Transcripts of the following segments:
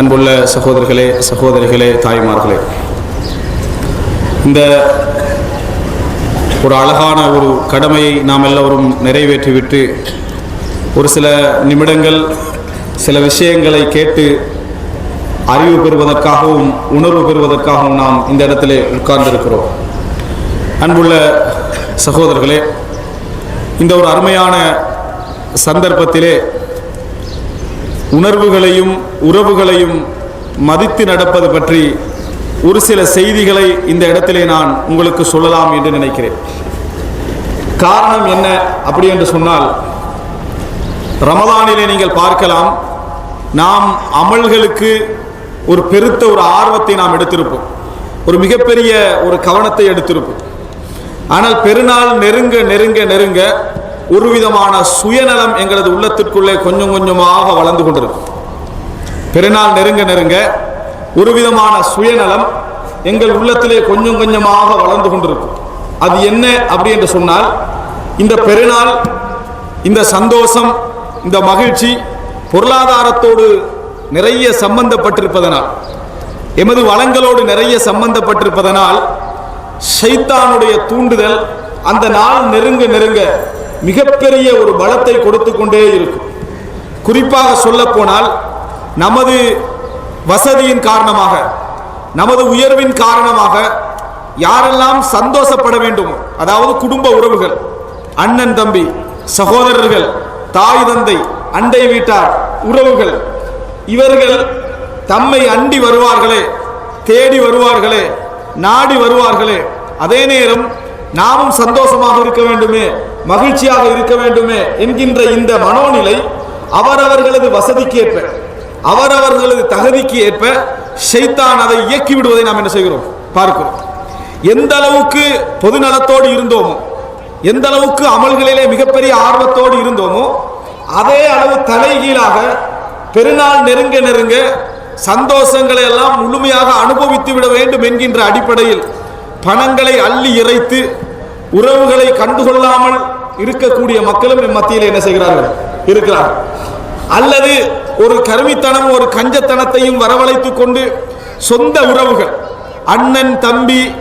அன்புள்ள சகோதரர்களே சகோதரிகளே தாய்மார்களே. இந்த ஒரு அழகான ஒரு கடமையை நாம் எல்லோரும் நிறைவேற்றிவிட்டு ஒரு சில நிமிடங்கள் சில விஷயங்களை கேட்டு அறிவு பெறுவதற்காகவும் உணர்வு பெறுவதற்காகவும் நாம் இந்த இடத்திலே உட்கார்ந்திருக்கிறோம். அன்புள்ள சகோதரர்களே இந்த ஒரு அருமையான சந்தர்ப்பத்திலே உணர்வுகளையும் உறவுகளையும் மதித்து நடப்பது பற்றி ஒரு சில செய்திகளை இந்த இடத்திலே நான் உங்களுக்கு சொல்லலாம் என்று நினைக்கிறேன். காரணம் என்ன அப்படி என்று சொன்னால் ரமதானிலே நீங்கள் பார்க்கலாம் நாம் அமல்களுக்கு ஒரு பெருத்த ஒரு ஆர்வத்தை நாம் எடுத்திருப்போம். ஒரு மிகப்பெரிய ஒரு கவனத்தை எடுத்திருப்போம். ஆனால் பெருநாள் நெருங்க நெருங்க நெருங்க ஒரு விதமான சுயநலம் எங்களது உள்ளத்திற்குள்ளே கொஞ்சம் கொஞ்சமாக வளர்ந்து கொண்டிருக்கும். பெருநாள் நெருங்க நெருங்க ஒரு விதமான சுயநலம் எங்கள் உள்ளத்திலே கொஞ்சம் கொஞ்சமாக வளர்ந்து கொண்டிருக்கும். அது என்ன அப்படி என்று சொன்னால் இந்த பெருநாள் இந்த சந்தோஷம் இந்த மகிழ்ச்சி பொருளாதாரத்தோடு நிறைய சம்பந்தப்பட்டிருப்பதனால் எமது வளங்களோடு நிறைய சம்பந்தப்பட்டிருப்பதனால் சைத்தானுடைய தூண்டுதல் அந்த நாள் நெருங்க நெருங்க மிகப்பெரிய ஒரு பலத்தை கொடுத்து கொண்டே இருக்கும். குறிப்பாக சொல்லப்போனால் நமது வசதியின் காரணமாக நமது உயர்வின் காரணமாக யாரெல்லாம் சந்தோஷப்பட வேண்டுமோ அதாவது குடும்ப உறவுகள் அண்ணன் தம்பி சகோதரர்கள் தாய் தந்தை அண்டை வீட்டார் உறவுகள் இவர்கள் தம்மை அண்டி வருவார்களே தேடி வருவார்களே நாடி வருவார்களே அதே நேரம் நாமும் சந்தோஷமாக இருக்க வேண்டுமே மகிழ்ச்சியாக இருக்க வேண்டுமே என்கின்ற இந்த மனோநிலை அவரவர்களது வசதிக்கு ஏற்ப அவரவர்களது தகுதிக்கு ஏற்ப ஷைத்தான் அதை இயக்கி விடுவதை நாம் என்ன செய்கிறோம்? பார்க்கிறோம். எந்த அளவுக்கு பொது நலத்தோடு இருந்தோமோ எந்த அளவுக்கு அமல்களிலே மிகப்பெரிய ஆர்வத்தோடு இருந்தோமோ அதே அளவு தலைகீழாக பெருநாள் நெருங்க நெருங்க சந்தோஷங்களை எல்லாம் முழுமையாக அனுபவித்து விட வேண்டும் என்கின்ற அடிப்படையில் பணங்களை அள்ளி இறைத்து உறவுகளை கண்டுகொள்ளாமல் இருக்கக்கூடிய மக்களும் எம் மத்தியில் என்ன செய்கிறார்கள்? இருக்கிறார். அல்லது ஒரு கருமித்தனம் ஒரு கஞ்சத்தனத்தையும் வரவழைத்துக் கொண்டு சொந்த உறவுகள் அண்ணன் தம்பி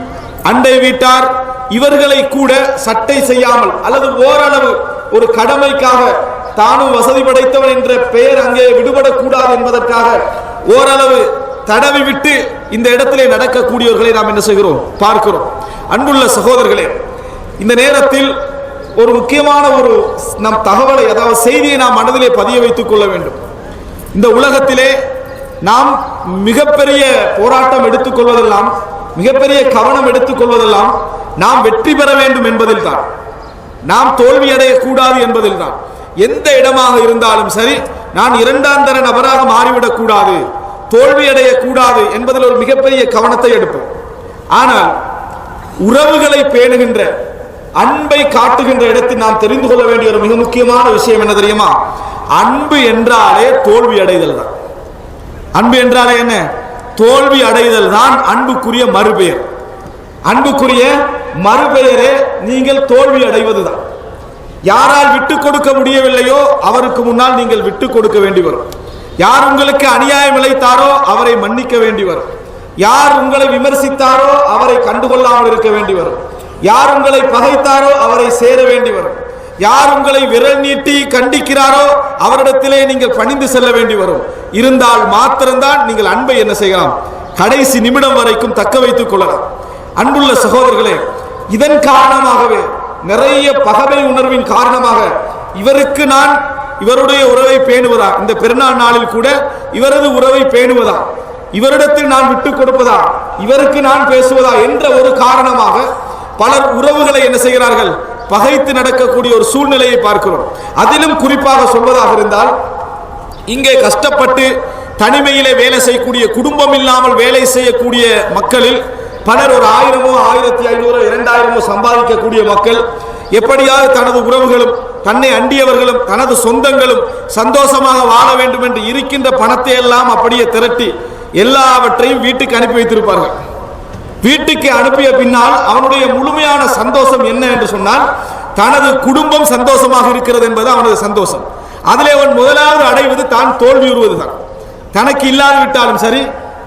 அண்டை வீட்டார் இவர்களை கூட சட்டை செய்யாமல் அல்லது ஓரளவு ஒரு கடமைக்காக தானும் வசதி படைத்தவன் என்ற பெயர் அங்கே விடுபடக்கூடாது என்பதற்காக ஓரளவு தடவி விட்டு இந்த இடத்திலே நடக்கக்கூடியவர்களை நாம் என்ன செய்கிறோம்? பார்க்கிறோம். அன்புள்ள சகோதரர்களே இந்த நேரத்தில் ஒரு முக்கியமான ஒரு நம் தகவலை அதாவது செய்தியை நாம் மனதிலே பதிய வைத்துக் கொள்ள வேண்டும். இந்த உலகத்திலே நாம் மிகப்பெரிய போராட்டம் எடுத்துக்கொள்வதெல்லாம் மிகப்பெரிய கவனம் எடுத்துக்கொள்வதெல்லாம் நாம் வெற்றி பெற வேண்டும் என்பதில் தான் நாம் தோல்வி அடையக்கூடாது என்பதில் தான் எந்த இடமாக இருந்தாலும் சரி நான் இரண்டாம் தர நபராக மாறிவிடக் கூடாது தோல்வி அடையக்கூடாது என்பதில் ஒரு மிகப்பெரிய கவனத்தை எடுப்போம். ஆனால் உறவுகளை பேணுகின்ற அன்பை காட்டுகின்ற இடத்தில் நாம் தெரிந்து கொள்ள வேண்டிய ஒரு மிக முக்கியமான விஷயம் என்ன தெரியுமா? அன்பு என்றாலே தோல்வி அடைதல் தான். அன்பு என்றாலே என்ன? தோல்வி அடைதல் தான் அன்புக்குரிய மறுபெயர். அன்புக்குரிய மறுபெயரே நீங்கள் தோல்வி அடைவதுதான். யாரால் விட்டு கொடுக்க முடியவில்லையோ அவருக்கு முன்னால் நீங்கள் விட்டு கொடுக்க வேண்டி வரும். யார் உங்களுக்கு அநியாயம் இழைத்தாரோ அவரை மன்னிக்க வேண்டி வரும். யார் உங்களை விமர்சித்தாரோ அவரை கண்டுகொள்ளாமல் இருக்க வேண்டி வரும். யார் உங்களை பகைத்தாரோ அவரை சேர வேண்டி வரும். யார் உங்களை விரல் நீட்டி கண்டிக்கிறாரோ அவரிடத்திலே நீங்கள் பணிந்து செல்ல வேண்டி வரும். இருந்தால் மாத்திரம்தான் நீங்கள் அன்பை என்ன செய்யலாம்? கடைசி நிமிடம் வரைக்கும் தக்க வைத்துக் கொள்ளலாம். அன்புள்ள சகோதரர்களே இதன் காரணமாகவே நிறைய பகவை உணர்வின் காரணமாக இவருக்கு நான் இவருடைய உறவை பேணுவதா? இந்த பெருநாள் நாளில் கூட இவரது உறவை பேணுவதா? இவரிடத்தில் நான் விட்டு கொடுப்பதா? இவருக்கு நான் பேசுவதா? என்ற ஒரு காரணமாக பலர் உறவுகளை என்ன செய்கிறார்கள்? பகைத்து நடக்கக்கூடிய ஒரு சூழ்நிலையை பார்க்கிறோம். அதிலும் குறிப்பாக சொல்வதாக இருந்தால் இங்கே கஷ்டப்பட்டு தனிமையிலே வேலை செய்யக்கூடிய குடும்பம் இல்லாமல் வேலை செய்யக்கூடிய மக்களில் பலர் ஒரு ஆயிரமோ ஆயிரத்தி ஐநூறு இரண்டாயிரமோ சம்பாதிக்கக்கூடிய மக்கள் எப்படியாவது தனது உறவுகளும் தன்னை அண்டியவர்களும் தனது சொந்தங்களும் சந்தோஷமாக வாழ வேண்டும் என்று இருக்கின்ற பணத்தை எல்லாம் அப்படியே திரட்டி எல்லாவற்றையும் வீட்டுக்கு அனுப்பி வைத்திருப்பார்கள். வீட்டுக்கு அனுப்பிய பின்னால் அவனுடைய முழுமையான சந்தோஷம் என்ன என்று சொன்னால் தனது குடும்பம் சந்தோஷமாக இருக்கிறது என்பது அவனது சந்தோஷம். அதிலே அவன் முதலாவது அடைவது தான் தோல்வி உருவதுதான். தனக்கு இல்லாது விட்டாலும் சரி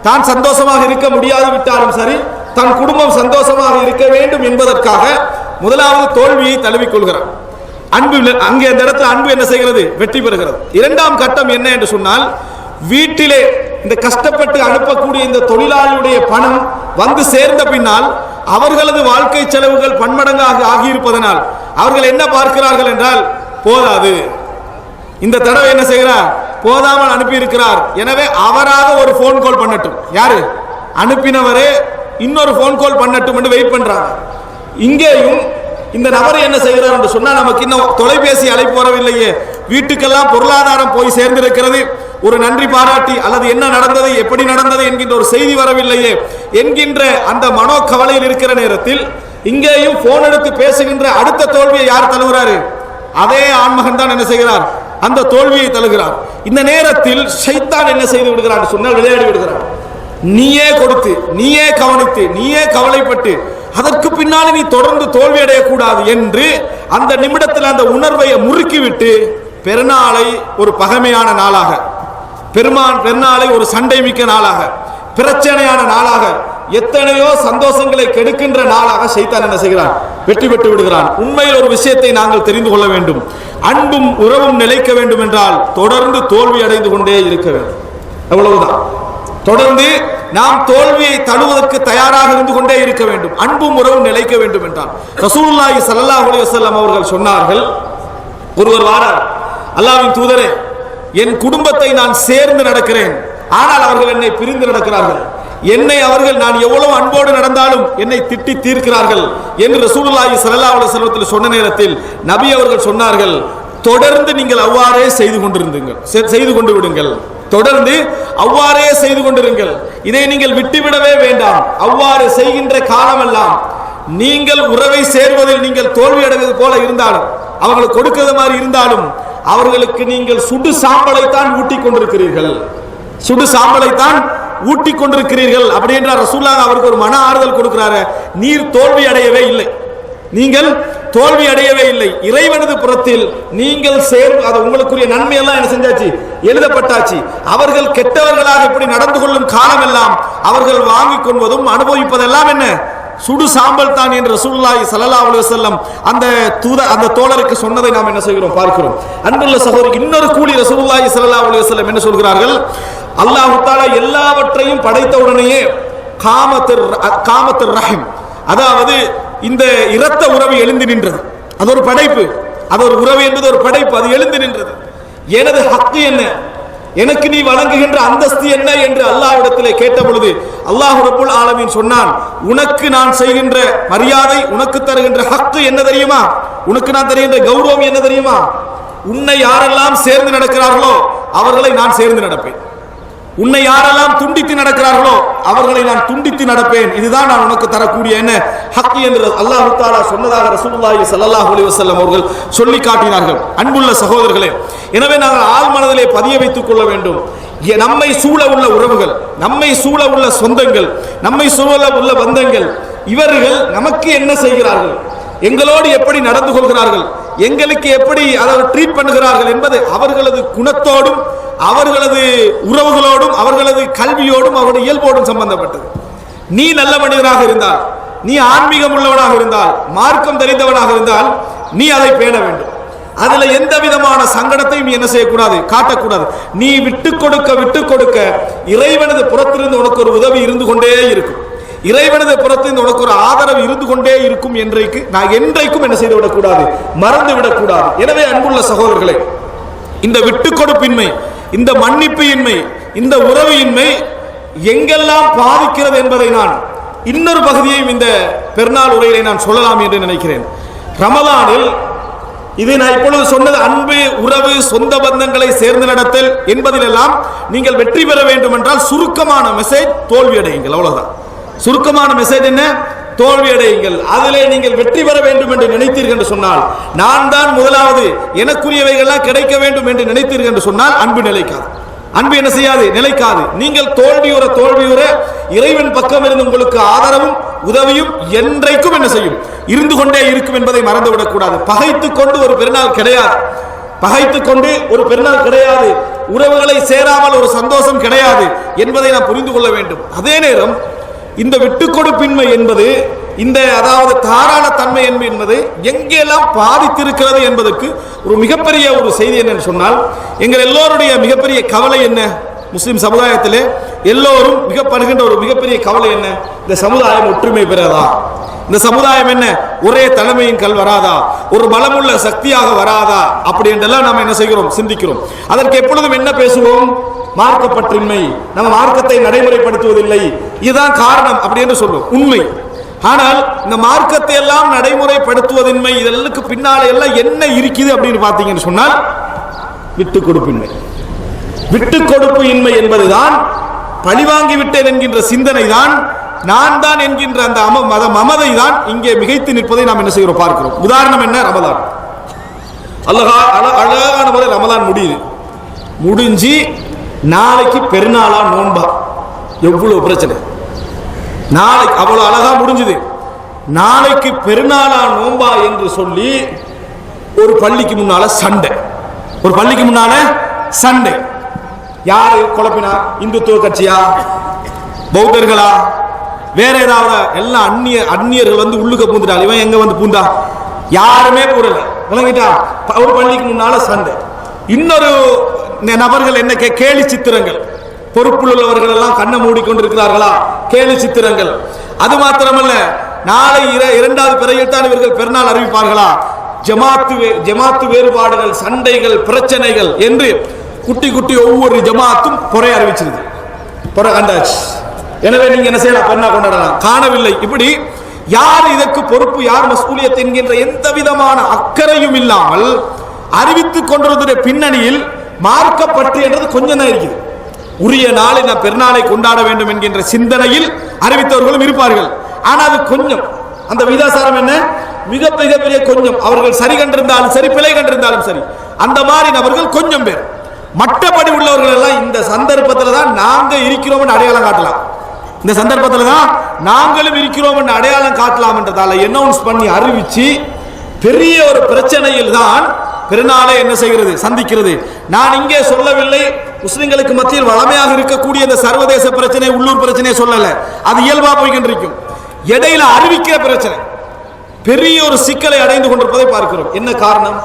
தான் சந்தோஷமாக இருக்க முடியாது விட்டாலும் சரி தன் குடும்பம் சந்தோஷமாக இருக்க வேண்டும் என்பதற்காக முதலாவது தோல்வியை தழுவிக்கொள்கிறான் அன்பு அங்கே அந்த இடத்துல அன்பு என்ன செய்கிறது? வெற்றி பெறுகிறது. இரண்டாம் கட்டம் என்ன என்று சொன்னால் வீட்டிலே இந்த கஷ்டப்பட்டு அனுப்பக்கூடிய இந்த தொழிலாளியுடைய பணம் வந்து சேர்ந்த பின்னால் அவர்களது வாழ்க்கை செலவுகள் பன்மடங்காக ஆகியிருப்பதனால் அவர்கள் என்ன பார்க்கிறார்கள் என்றால் போதாது. இந்த தடவை என்ன செய்கிறார்? போதாமல் அனுப்பியிருக்கிறார். எனவே அவராக ஒரு ஃபோன் கால் பண்ணட்டும். யாரு? அனுப்பினவரே இன்னொரு ஃபோன் கால் பண்ணட்டும் என்று வெயிட் பண்றாங்க. இங்கேயும் இந்த நபர் என்ன செய்கிறார் என்று சொன்னால் நமக்கு இன்னும் தொலைபேசி அழைப்பு வரவில்லையே. வீட்டுக்கெல்லாம் பொருளாதாரம் போய் சேர்ந்திருக்கிறது. ஒரு நன்றி பாராட்டி அல்லது என்ன நடந்தது எப்படி நடந்தது என்கின்ற ஒரு செய்தி வரவில்லையே என்கின்ற அந்த மனோ கவலையில் இருக்கிற நேரத்தில் இங்கேயும் போன் எடுத்து பேசுகின்ற அடுத்த தோல்வியை யார் தழுவுறாரு? அதே ஆண்மகன் தான் என்ன செய்கிறார்? அந்த தோல்வியை தழுகிறார். இந்த நேரத்தில் ஷைத்தான் என்ன செய்து விடுகிறார் சொன்னால் விளையாடி விடுகிறார் நீயே கொடுத்து நீயே கவனித்து நீயே கவலைப்பட்டு அதற்கு பின்னால் நீ தொடர்ந்து தோல்வி அடையக்கூடாது என்று அந்த நிமிடத்தில் அந்த உணர்வை முறுக்கிவிட்டு பெருநாளை ஒரு பகமையான நாளாக பெருமான் பெருநாளை ஒரு சண்டை மிக்க நாளாக பிரச்சனையான நாளாக எத்தனையோ சந்தோஷங்களை கெடுக்கின்ற நாளாக சைத்தான் என்ன செய்கிறான்? வெற்றி பெற்று விடுகிறான். உண்மையில் ஒரு விஷயத்தை நாங்கள் தெரிந்து கொள்ள வேண்டும். அன்பும் உறவும் நிலைக்க வேண்டும் என்றால் தொடர்ந்து தோல்வி அடைந்து கொண்டே இருக்க வேண்டும். அவ்வளவுதான். தொடர்ந்து நாம் தோல்வியை தழுவதற்கு தயாராக இருந்து கொண்டே இருக்க வேண்டும். அன்பும் உறவும் நிலைக்க வேண்டும் என்றால் ரசூல்லாஹி சல்லாஹ் அலி வசல்லாம் அவர்கள் சொன்னார்கள் ஒருவர் வாரார் அல்லாஹ்வின் தூதரே என் குடும்பத்தை நான் சேர்ந்து நடக்கிறேன். ஆனால் அவர்கள் என்னை பிரிந்து நடக்கிறார்கள். என்னை அவர்கள் நான் எவ்வளவு அன்போடு நடந்தாலும் என்னை திட்டி தீர்க்கிறார்கள் என்று ரசூலுல்லாஹி ஸல்லல்லாஹு அலைஹி வஸல்லத்தில் சொன்ன நேரத்தில் நபி அவர்கள் சொன்னார்கள் தொடர்ந்து நீங்கள் அவ்வாறே செய்து கொண்டிருந்துங்கள். செய்து கொண்டு விடுங்கள். தொடர்ந்து அவ்வாறே செய்து கொண்டிருங்கள். இதை நீங்கள் விட்டுவிடவே வேண்டாம். அவ்வாறு செய்கின்ற காலமெல்லாம் நீங்கள் உறவை சேர்வதில் நீங்கள் தோல்வி அடைவது போல இருந்தாலும் அவர்களுக்கு கொடுக்கிறது மாதிரி இருந்தாலும் அவர்களுக்கு நீங்கள் சுடு சாம்பலைத்தான் ஊட்டிக் கொண்டிருக்கிறீர்கள். சுடு சாம்பலைத்தான் ஊட்டிக் கொண்டிருக்கிறீர்கள் அப்படி என்றால் அவருக்கு ஒரு மன ஆறுதல் கொடுக்கிறாரு நீர் தோல்வி அடையவே இல்லை. நீங்கள் தோல்வி அடையவே இல்லை. இறைவனது புறத்தில் நீங்கள் சேர்ந்து அது உங்களுக்குரிய நன்மை எல்லாம் என்ன செஞ்சாச்சு? எழுதப்பட்டாச்சு. அவர்கள் கெட்டவர்களாக இப்படி நடந்து கொள்ளும் காலமெல்லாம் அவர்கள் வாங்கிக் கொள்வதும் அனுபவிப்பதெல்லாம் என்ன? சுடு சாம்பல் தான் என்று ரசூல்லாய் ஸல்லல்லாஹு அலைஹி செல்லம் அந்த தூத அந்த தோழருக்கு சொன்னதை நாம் என்ன செய்கிறோம்? பார்க்கிறோம். அன்புள்ள சகோதரி இன்னொரு கூலி ரசூல்லாய் ஸல்லல்லாஹு அலைஹி வஸல்லம் என்ன சொல்கிறார்கள்? அல்லாஹ் தாலா எல்லாவற்றையும் படைத்த உடனேயே காமத்திர் காமத்திர் ரஹிம் அதாவது இந்த இரத்த உறவு எழுந்து நின்றது. அது ஒரு படைப்பு. அது ஒரு உறவு என்பது ஒரு படைப்பு. அது எழுந்து நின்றது. எனது ஹக்கு என்ன? எனக்கு நீ வழங்குகின்ற அந்தஸ்து என்ன? என்று அல்லாஹ்விடத்திலே கேட்ட பொழுது அல்லாஹு ரபுல் ஆலமீன் சொன்னான் உனக்கு நான் செய்கின்ற மரியாதை உனக்கு தருகின்ற ஹக்கு என்ன தெரியுமா? உனக்கு நான் தருகின்ற கௌரவம் என்ன தெரியுமா? உன்னை யாரெல்லாம் சேர்ந்து நடக்கிறார்களோ அவர்களை நான் சேர்ந்து நடப்பேன். உன்னை யாரெல்லாம் துண்டித்து நடக்கிறார்களோ அவர்களை நான் துண்டித்து நடப்பேன். இதுதான் நான் உனக்கு தரக்கூடிய என்ன? ஹக்கு என்று அல்லாஹ் தாலா சொன்னதாக ரசூலுல்லாஹி ஸல்லல்லாஹு அலைஹி வஸல்லம் அவர்கள் சொல்லி காட்டினார்கள். அன்புள்ள சகோதரர்களே எனவே நாங்கள் ஆள் மனதிலே பதிய வைத்துக் கொள்ள வேண்டும். நம்மை சூழ உள்ள உறவுகள் நம்மை சூழ உள்ள சொந்தங்கள் நம்மை சூழ உள்ள பந்தங்கள் இவர்கள் நமக்கு என்ன செய்கிறார்கள்? எங்களோடு எப்படி நடந்து கொள்கிறார்கள்? எங்களுக்கு எப்படி அதாவது ட்ரீட் பண்ணுகிறார்கள் என்பது அவர்களது குணத்தோடும் அவர்களது உறவுகளோடும் அவர்களது கல்வியோடும் அவருடைய இயல்போடும் சம்பந்தப்பட்டது. நீ நல்ல மனிதனாக இருந்தால் நீ ஆன்மீகம் உள்ளவனாக இருந்தால் மார்க்கம் தெரிந்தவனாக இருந்தால் நீ அதை பேண வேண்டும். அதுல எந்த விதமான சங்கடத்தையும் நீ என்ன செய்யக்கூடாது காட்டக்கூடாது. நீ விட்டு கொடுக்க விட்டு கொடுக்க இறைவனது புறத்திலிருந்து உனக்கு ஒரு உதவி இருந்து கொண்டே இருக்கும். இறைவனது புறத்தில் உனக்கு ஒரு ஆதரவு இருந்து கொண்டே இருக்கும் என்றைக்கு நான் என்றைக்கும் என்ன செய்து விடக்கூடாது மறந்து விடக்கூடாது. எனவே அன்புள்ள சகோதரர்களே இந்த விட்டு கொடுப்பின்மை இந்த மன்னிப்பு இன்மை இந்த உறவு இன்மை எங்கெல்லாம் பாதிக்கிறது என்பதை நான் இன்னொரு பகுதியையும் இந்த பெருநாள் உரையிலே நான் சொல்லலாம் என்று நினைக்கிறேன். ரமலானில் இது நான் இப்பொழுது சொன்னது அன்பு உறவு சொந்த பந்தங்களை சேர்ந்து நடத்தல் என்பதிலெல்லாம் நீங்கள் வெற்றி பெற வேண்டும் என்றால் சுருக்கமான மெசேஜ் தோல்வி அடையுங்கள் அவ்வளவுதான். சுருக்கமான மெசேஜ் என்ன? தோல்வி அடையுங்கள் அதிலே நீங்கள் வெற்றி பெற வேண்டும் என்று நினைத்தீர்கள் என்று சொன்னால் நான் தான் முதலாவது எனக்குரியவைகள்லாம் கிடைக்க வேண்டும் என்று நினைத்தீர்கள் என்று சொன்னால் அன்பு நிலைக்காது. அன்பு என்ன செய்யாது? நிலைக்காது. நீங்கள் தோல்வியுற தோல்வியுற இறைவன் பக்கம் இருந்து உங்களுக்கு ஆதரவும் உதவியும் என்றைக்கும் என்ன செய்யும்? இருந்து கொண்டே இருக்கும் என்பதை மறந்துவிடக் கூடாது பகைத்துக் கொண்டு ஒரு பெருநாள் கிடையாது. பகைத்துக் கொண்டு ஒரு பெருநாள் கிடையாது. உறவுகளை சேராமல் ஒரு சந்தோஷம் கிடையாது என்பதை நாம் புரிந்து கொள்ள வேண்டும். அதே நேரம் இந்த விட்டுக்கொடுப்பின்மை என்பது இந்த அதாவது தாராள தன்மை என்பது எங்கெல்லாம் பாதித்திருக்கிறது என்பதற்கு ஒரு மிகப்பெரிய ஒரு செய்தி என்னன்னு சொன்னால் எங்கள் எல்லோருடைய மிகப்பெரிய கவலை என்ன? முஸ்லிம் சமுதாயத்திலே எல்லோரும் மிகப்படுகின்ற ஒரு மிகப்பெரிய கவலை என்ன? இந்த சமுதாயம் ஒற்றுமை பெறாதா? இந்த சமுதாயம் என்ன? ஒரே தலைமையின் கல் வராதா? ஒரு பலமுள்ள சக்தியாக வராதா? அப்படி என்றெல்லாம் நாம் என்ன செய்கிறோம்? சிந்திக்கிறோம். அதற்கு எப்பொழுதும் என்ன பேசுவோம்? மார்க்கப்பற்றின்மை. நம்ம மார்க்கத்தை நடைமுறைப்படுத்துவதில்லை. இதுதான் காரணம் அப்படி என்று சொல்லுவோம் உண்மை. ஆனால் இந்த மார்க்கத்தை எல்லாம் நடைமுறைப்படுத்துவதின்மை இதெல்லாம் பின்னால எல்லாம் என்ன இருக்குது அப்படின்னு பார்த்தீங்கன்னு சொன்னால் விட்டு கொடுப்பின்மை விட்டு கொடுப்பு இன்மை என்பதுதான் பழிவாங்கி விட்டேன் என்கின்ற சிந்தனை தான் நான் தான் என்கின்ற அந்த அம மத மமதை தான் இங்கே மிகைத்து நிற்பதை நாம் என்ன செய்கிறோம் பார்க்கிறோம். உதாரணம் என்ன? ரமதான் அழகா அழகான முறை ரமதான் முடியுது. முடிஞ்சு நாளைக்கு பெருநாளா நோன்பா. எவ்வளவு பிரச்சனை. நாளைக்கு அவ்வளவு அழகா முடிஞ்சுது. நாளைக்கு பெருநாளா நோம்பா என்று சொல்லி ஒரு பள்ளிக்கு முன்னால சண்டை. ஒரு பள்ளிக்கு முன்னால சண்டை. யாரு குழப்பினா? இந்துத்துவ கட்சியா? பௌத்தர்களா? வேற ஏதாவது? எல்லாம் அந்நிய அந்நியர்கள் வந்து உள்ளுக்க பூந்துட்டா இவன் எங்க வந்து பூந்தா? யாருமே பூரல. விளங்கிட்டா? ஒரு பள்ளிக்கு முன்னால சண்டை. இன்னொரு நபர்கள் என்ன கே- கேலி சித்திரங்கள். பொறுப்புள்ளவர்கள் எல்லாம் கண்ணை மூடிக்கொண்டிருக்கிறார்களா? கேலி சித்திரங்கள். அது மாத்திரமல்ல நாளை இர- இரண்டாவது பிறையில்தான் இவர்கள் பெருநாள் அறிவிப்பார்களா? ஜமாத்து வே- ஜமாத்து வேறுபாடுகள் சண்டைகள் பிரச்சனைகள் என்று குட்டி குட்டி ஒவ்வொரு ஜமாத்தும் பொறை அறிவிச்சிருது. பொறை கண்டாச்சு. எனவே நீங்க என்ன செய்யலாம்? பெருநாள் கொண்டாடலாம். காணவில்லை. இப்படி யார் இதற்கு பொறுப்பு யார் மஸ்கூலியத் என்கின்ற எந்த விதமான அக்கறையும் இல்லாமல் அறிவித்துக் கொண்டிருந்த பின்னணியில் மார்க்கப்பட்டு என்றது கொஞ்சம் தான் இருக்குது. உரிய நாளை நான் பெருநாளை கொண்டாட வேண்டும் என்கின்ற சிந்தனையில் அறிவித்தவர்களும் இருப்பார்கள். ஆனால் அது கொஞ்சம். அந்த விகிதாசாரம் என்ன? மிக மிகப்பெரிய கொஞ்சம். அவர்கள் சரி கண்டிருந்தாலும் சரி பிழை கண்டிருந்தாலும் சரி. அந்த மாதிரி நபர்கள் கொஞ்சம் பேர். மற்றபடி உள்ளவர்கள் எல்லாம் இந்த சந்தர்ப்பத்தில் தான் நாங்கள் இருக்கிறோம் அடையாளம் காட்டலாம். இந்த சந்தர்ப்பத்தில் தான் நாங்களும் இருக்கிறோம் என்று அடையாளம் காட்டலாம் என்றதால அனௌன்ஸ் பண்ணி அறிவிச்சு பெரிய ஒரு பிரச்சனையில் தான் பெருநாளை என்ன செய்கிறது? சந்திக்கிறது. நான் இங்கே சொல்லவில்லை. முஸ்லிம்களுக்கு மத்தியில் வளமையாக இருக்கக்கூடிய இந்த சர்வதேச பிரச்சனை உள்ளூர் பிரச்சனையை சொல்லலை. அது இயல்பா போய்கின்றிருக்கும் இடையில அறிவிக்கிற பிரச்சனை. பெரிய ஒரு சிக்கலை அடைந்து கொண்டிருப்பதை பார்க்கிறோம். என்ன காரணம்?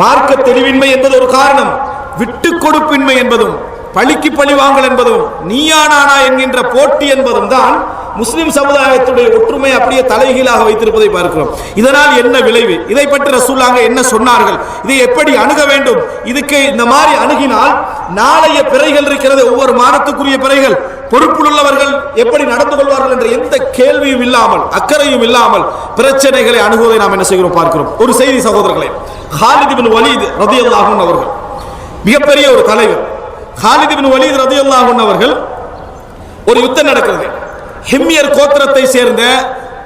மார்க்க தெளிவின்மை என்பது ஒரு காரணம். விட்டு கொடுப்பின்மை என்பதும் பழிக்கு பழி வாங்கல் என்பதும் நீயா நானா என்கின்ற போட்டி என்பதும் தான் முஸ்லிம் சமுதாயத்துடைய ஒற்றுமை அப்படியே தலைகீழாக வைத்திருப்பதை பார்க்கிறோம். இதனால் என்ன விளைவு? இதை பற்றி ரசூலாங்க என்ன சொன்னார்கள்? இதை எப்படி அணுக வேண்டும்? இதுக்கு இந்த மாதிரி அணுகினால் நாளைய பிறைகள் இருக்கிறது ஒவ்வொரு மாதத்துக்குரிய பிறைகள். பொறுப்புள்ளவர்கள் எப்படி நடந்து கொள்வார்கள் என்ற எந்த கேள்வியும் இல்லாமல் அக்கறையும் இல்லாமல் பிரச்சனைகளை அணுகுவதை நாம் என்ன செய்கிறோம் பார்க்கிறோம். ஒரு செய்தி சகோதரர்களே ஹாலித் பின் வலீத் ரதியல்லாஹு அவர்கள் மிகப்பெரிய ஒரு தலைவர். ஹாலித் பின் வலீத் ரதியல்லாஹு அவர்கள் ஒரு யுத்தம் நடக்கிறது. ஹிம்மியர் கோத்திரத்தை சேர்ந்த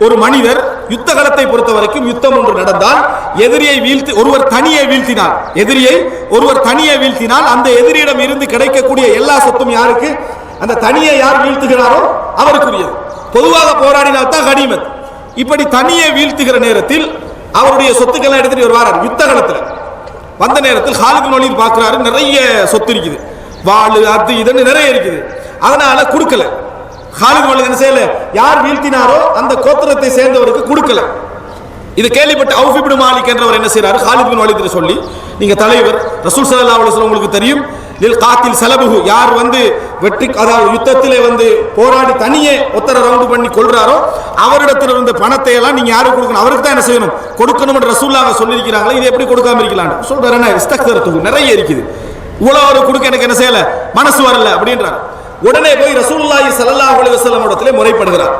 ஒரு மனிதர் யுத்த களத்தை பொறுத்த வரைக்கும் யுத்தம் ஒன்று நடந்தால் எதிரியை வீழ்த்தி ஒருவர் தனியை வீழ்த்தினால் எதிரியை ஒருவர் தனியை வீழ்த்தினால் அந்த எதிரியிடம் இருந்து கிடைக்கக்கூடிய எல்லா சொத்தும் யாருக்கு? அந்த தனியை யார் வீழ்த்துகிறாரோ அவருக்குரியது. பொதுவாக போராடினால் தான் கனிமத். இப்படி தனியை வீழ்த்துகிற நேரத்தில் அவருடைய சொத்துக்களை எடுத்துட்டு வருவார் யுத்த களத்தில் வந்த நேரத்தில் ஹாலுக்கு வலீத் பார்க்கிறாரு நிறைய சொத்து இருக்குது. வாழ் அது இதுன்னு நிறைய இருக்குது. அதனால கொடுக்கல. ஹாலித் வலீத் என்ன செய்யல? யார் வீழ்த்தினாரோ அந்த கோத்திரத்தை சேர்ந்தவருக்கு கொடுக்கல. இது கேள்விப்பட்ட அவுஃபிபின் மாலிக் என்றவர் என்ன செய்றாரு? ஹாலித் பின் சொல்லி நீங்க தலைவர் ரசூல் சல்லா அலைஹி உங்களுக்கு தெரியும். லில் காத்தில் செலபுகு யார் வந்து வெற்றி அதாவது யுத்தத்திலே வந்து போராடி தனியே ஒத்தரை ரவுண்டு பண்ணி கொள்றாரோ அவரிடத்தில் இருந்த பணத்தை எல்லாம் நீங்க யாருக்கு கொடுக்கணும்? அவருக்கு தான் என்ன செய்யணும்? கொடுக்கணும் என்று ரசூல்லாங்க சொல்லியிருக்கிறாங்களே இது எப்படி கொடுக்காம இருக்கலாம்? சொல்றாரு என்ன? நிறைய இருக்குது. இவ்வளவு கொடுக்க எனக்கு என்ன செய்யல? மனசு வரல அப்படின்றார். உடனே போய் ரசூல்லாஹி ஸல்லல்லாஹு அலி வஸல்லம் இடத்துல முறைப்படுகிறார்.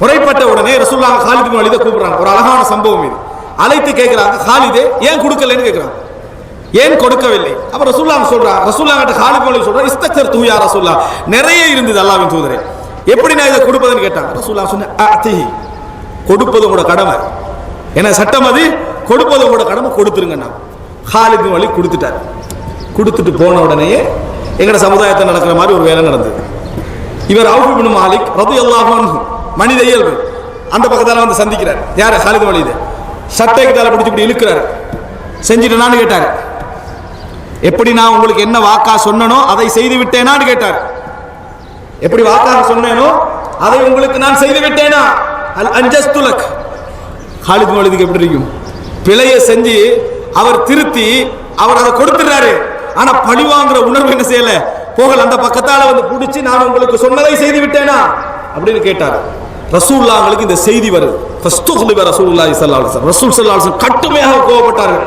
முறைப்பட்ட உடனே ரசூல்லா ஹாலித் அலிதை கூப்பிடுறாங்க. ஒரு அழகான சம்பவம் இது. அழைத்து கேட்கிறாங்க ஹாலிதே ஏன் கொடுக்கலன்னு கேட்கிறாங்க. ஏன் கொடுக்கவில்லை? அப்ப ரசூல்லாங்க சொல்றாங்க ரசூல்லா கிட்ட ஹாலித் அலி வலீத் சொல்றாங்க இஸ்தக்சர் தூயா ரசூல்லா நிறைய இருந்தது அல்லாவின் தூதரே. எப்படி நான் இதை கொடுப்பதுன்னு கேட்டாங்க ரசூல்லா சொன்ன கொடுப்பது உங்களோட கடமை. ஏன்னா சட்டம் அது? கொடுப்பது உங்களோட கடமை கொடுத்துருங்க நான். ஹாலித் அலி கொடுத்துட்டார். கொடுத்துட்டு போன உடனேயே எங்களோட சமுதாயத்தில் நடக்கிற மாதிரி ஒரு வேலை நடந்தது. இவர் அவுஃப் மாலிக் ரது அன்ஹு மனித இயல்பு. அந்த பக்கத்தால வந்து சந்திக்கிறார். யார்? Khalid Waleed. சட்டை கிட்டால பிடிச்சி இப்படி இழுக்கிறார். செஞ்சிட்டனான்னு கேட்டார். எப்படி நான் உங்களுக்கு என்ன வாக்கா சொன்னனோ அதை செய்து விட்டேனான்னு கேட்டார். எப்படி வாக்காக சொன்னேனோ அதை உங்களுக்கு நான் செய்து விட்டேனா? அல் அஞ்சஸ்துலக் ஹாலித் மொழிதுக்கு எப்படி இருக்கும் பிழையை செஞ்சு அவர் திருத்தி அவர் அதை கொடுத்துடுறாரு. ஆனா பழி வாங்குற உணர்வு என்ன செய்யல? போகல அந்த பக்கத்தால வந்து பிடிச்சி நான் உங்களுக்கு சொன்னதை செய்து விட்டேனா? அப்படின்னு கேட்டார். ரசூல்லாங்களுக்கு இந்த செய்தி வருது. ஃபர்ஸ்ட் சொல்லுவார் ரசூல்லா ரசூல் ஸல்லல்லாஹு கட்டுமையாக கோபப்பட்டார்கள்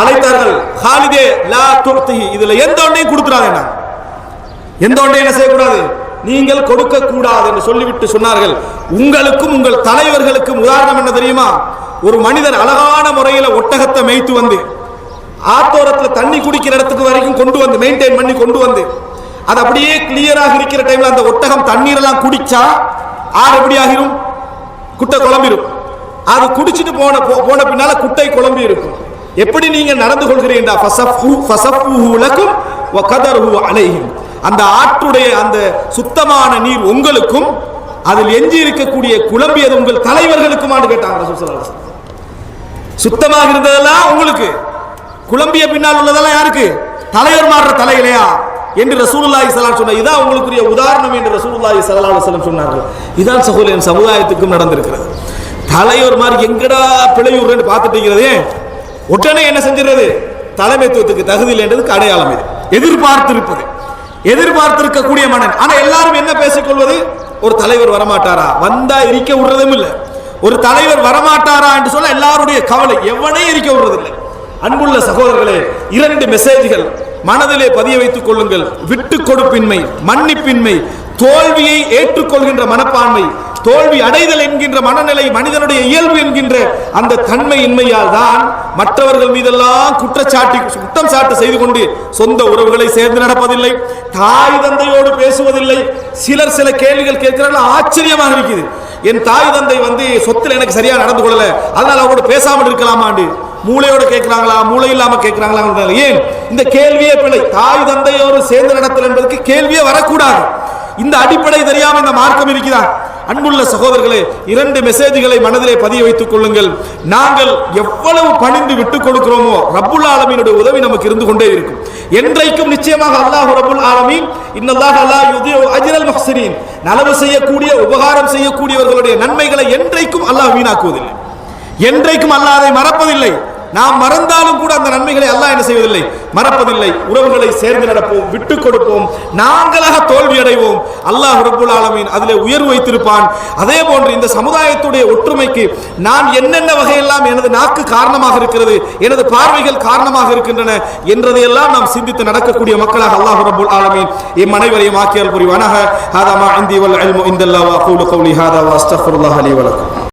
அழைத்தார்கள் ஹாலிதே லா துர்த்தி இதுல எந்த ஒன்றையும் கொடுக்குறாங்க எந்த ஒன்றையும் என்ன செய்யக்கூடாது? நீங்கள் கொடுக்க கூடாது என்று சொல்லிவிட்டு சொன்னார்கள். உங்களுக்கும் உங்கள் தலைவர்களுக்கும் உதாரணம் என்ன தெரியுமா? ஒரு மனிதர் அழகான முறையில் ஒட்டகத்தை மேய்த்து வந்து ஆத்தோரத்தில் தண்ணி குடிக்கிற இடத்துக்கு வரைக்கும் கொண்டு வந்து மெயின்டைன் பண்ணி கொண்டு வந்து அது அப்படியே கிளியராக இருக்கிற டைம்ல அந்த ஒட்டகம் தண்ணீரெல்லாம் குடிச்சா ஆறு எப்படி ஆகிரும்? குட்டை குழம்பிடும் அது குடிச்சிட்டு போன போன பின்னால குட்டை குழம்பி இருக்கும். எப்படி நீங்க நடந்து கொள்கிறீர்களா? அந்த ஆற்றுடைய அந்த சுத்தமான நீர் உங்களுக்கும் அதில் எஞ்சி இருக்கக்கூடிய குழம்பியது உங்கள் தலைவர்களுக்குமான்னு கேட்டாங்க சுத்தமாக இருந்ததெல்லாம் உங்களுக்கு. குழம்பிய பின்னால் உள்ளதெல்லாம் யாருக்கு? தலைவர் மாறுற தலையிலையா? என்று ரசூலுல்லாஹி சலாம் சொன்ன இதான் உங்களுக்குரிய உதாரணம் என்று ரசூலுல்லாஹி ஸல்லல்லாஹு அலைஹி சொன்னார்கள். இதான் சகோதரன் சமுதாயத்துக்கும் நடந்திருக்கிறது. தலைவர் மாதிரி எங்கடா பிழையூர்னு பார்த்துட்டீங்கிறதே உடனே என்ன செஞ்சிருது தலைமைத்துவத்துக்கு தகுதி இல்லைன்றதுக்கு அடையாளம் இது. எதிர்பார்த்திருப்பது. எதிர்பார்த்திருக்கக்கூடிய மன்னன். ஆனா எல்லாரும் என்ன பேசிக்கொள்வது ஒரு தலைவர் வரமாட்டாரா? வந்தா இருக்க விடுறதும் இல்லை. ஒரு தலைவர் வரமாட்டாரா என்று சொல்ல எல்லாருடைய கவலை எவனே இருக்க விடுறதில்லை. அன்புள்ள சகோதரர்களே இரண்டு மெசேஜ்கள் மனதிலே பதிய வைத்துக் கொள்ளுங்கள். விட்டு கொடுப்பின்மை மன்னிப்பின்மை தோல்வியை ஏற்றுக்கொள்கின்ற மனப்பான்மை தோல்வி அடைதல் என்கின்ற மனநிலை மனிதனுடைய இயல்பு என்கின்ற அந்த தன்மையின்மையால் தான் மற்றவர்கள் மீதெல்லாம் குற்றச்சாட்டி குற்றம் சாட்டு செய்து கொண்டு சொந்த உறவுகளை சேர்ந்து நடப்பதில்லை தாய் தந்தையோடு பேசுவதில்லை. சிலர் சில கேள்விகள் கேட்கிறார்கள் ஆச்சரியமாக இருக்குது. என் தாய் தந்தை வந்து சொத்துல எனக்கு சரியா நடந்து கொள்ளல அதனால அவங்களோட பேசாமல் இருக்கலாமாண்டு. மூளையோட கேட்கிறாங்களா? மூளை இல்லாம கேட்கிறாங்களா ஏன்? இந்த கேள்வியே பிழை. தாய் தந்தையோடு சேர்ந்து நடத்தல் என்பதற்கு கேள்வியே வரக்கூடாது. இந்த அடிப்படை தெரியாம இந்த மார்க்கம் இருக்கிறார். அன்புள்ள சகோதரர்களே இரண்டு மெசேஜ்களை மனதிலே பதிய வைத்துக் கொள்ளுங்கள். நாங்கள் எவ்வளவு பணிந்து விட்டுக் கொடுக்கிறோமோ ரப்புல் ஆலமீனுடைய உதவி நமக்கு இருந்து கொண்டே இருக்கும். என்றைக்கும் நிச்சயமாக அல்லாஹ் ரபுல் ஆலமீன் இன்னல்லாஹ் அல்லாஹ் யுதியு அஜ்ரல் முஹ்சினீன். நலவு செய்யக்கூடிய உபகாரம் செய்யக்கூடியவர்களுடைய நன்மைகளை என்றைக்கும் அல்லாஹ் வீணாக்குவதில்லை. என்றைக்கும் அல்லாஹ் அதை மறப்பதில்லை. நாம் மறந்தாலும் கூட அந்த நன்மைகளை எல்லாம் என்ன செய்வதில்லை? மறப்பதில்லை. உறவுகளை சேர்ந்து நடப்போம் விட்டு கொடுப்போம். நாங்களாக தோல்வி அடைவோம் அல்லாஹ் ரபுல் ஆலமீன் அதிலே உயர்வு வைத்திருப்பான். அதே போன்று இந்த சமுதாயத்துடைய ஒற்றுமைக்கு நான் என்னென்ன வகையெல்லாம் எனது நாக்கு காரணமாக இருக்கிறது எனது பார்வைகள் காரணமாக இருக்கின்றன என்றதையெல்லாம் நாம் சிந்தித்து நடக்கக்கூடிய மக்களாக அல்லாஹ் ரபுல் ஆலமீன் எம் அனைவரையும் ஆக்கியால் புரிவானாக. هذا மா عندي والعلم عند الله واقول قولي هذا واستغفر الله لي ولكم